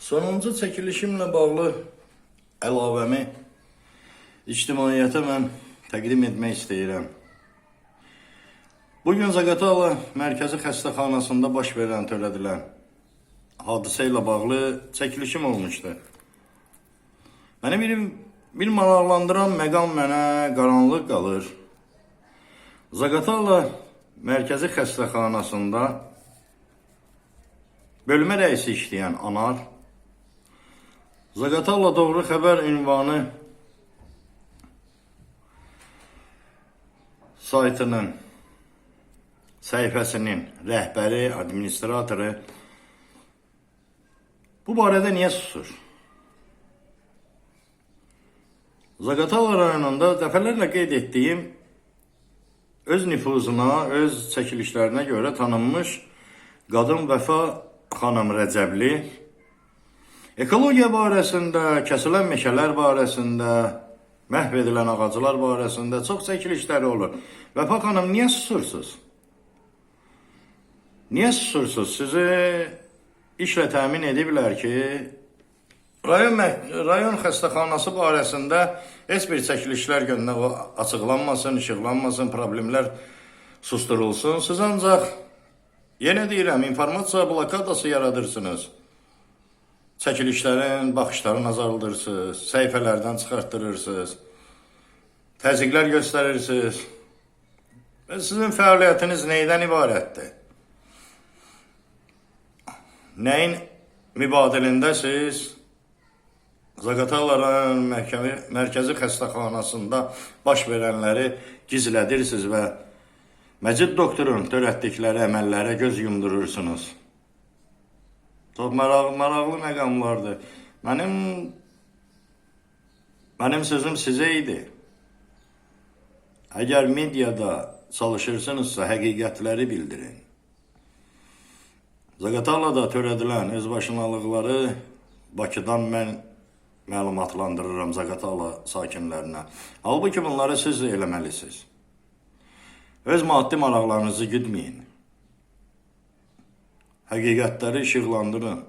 Sonuncu çəkilişimlə bağlı əlavəmi ictimaiyyətə mən təqdim etmək istəyirəm. Bu gün Zaqatala Mərkəzi Xəstəxanasında baş verən törədilən hadisə ilə bağlı çəkilişim olmuşdu. Məni bir, bir maraqlandıran məqam mənə qaranlıq qalır. Zaqatala Mərkəzi Xəstəxanasında bölmə rəisi işləyən Anar Zaqatala Doğru Xəbər ünvanı saytının səhifəsinin rəhbəri, administratoru bu barədə niyə susur? Zaqatala rayonunda dəfələrlə qeyd etdiyim öz nüfuzuna, öz çəkilişlərinə görə tanınmış qadın Vəfa xanım Rəcəbli ekologiya barəsində, kəsilən meşələr barəsində, məhv edilən ağaclar barəsində çox çəkilişləri olur. Vəfa xanım niyə susursunuz? Niyə susursunuz? Sizi işlə təmin ediblər ki, rayon rayon xəstəxanası barəsində heç bir çəkilişlər göndər açıqlanmasın, işıqlanmasın, problemlər susturulsun. Siz ancaq yenə deyirəm, informasiya blokadası yaradırsınız. Çəkilişlərin baxışlarını azaldırsınız, səhifələrdən çıxartdırırsınız, təzyiqlər göstərirsiniz. Və sizin fəaliyyətiniz neydən ibarətdir? Nəyin mübadilindəsiz? Zaqatalaların məhkəmə, mərkəzi xəstəxanasında baş verənləri gizlədirsiniz və Məcid doktorun törətdikləri əməllərə göz yumdurursunuz. Çox maraqlı, maraqlı məqamlardır. Mənim mənim sözüm sizə idi. Əgər mediada çalışırsınızsa həqiqətləri bildirin. Zaqatalada törədilən özbaşınalıqları Bakıdan mən məlumatlandırıram Zaqatala sakinlərinə. Halbuki bunları siz də eləməlisiniz. Öz maddi maraqlarınızı güdməyin. Həqiqətləri işıqlandırın.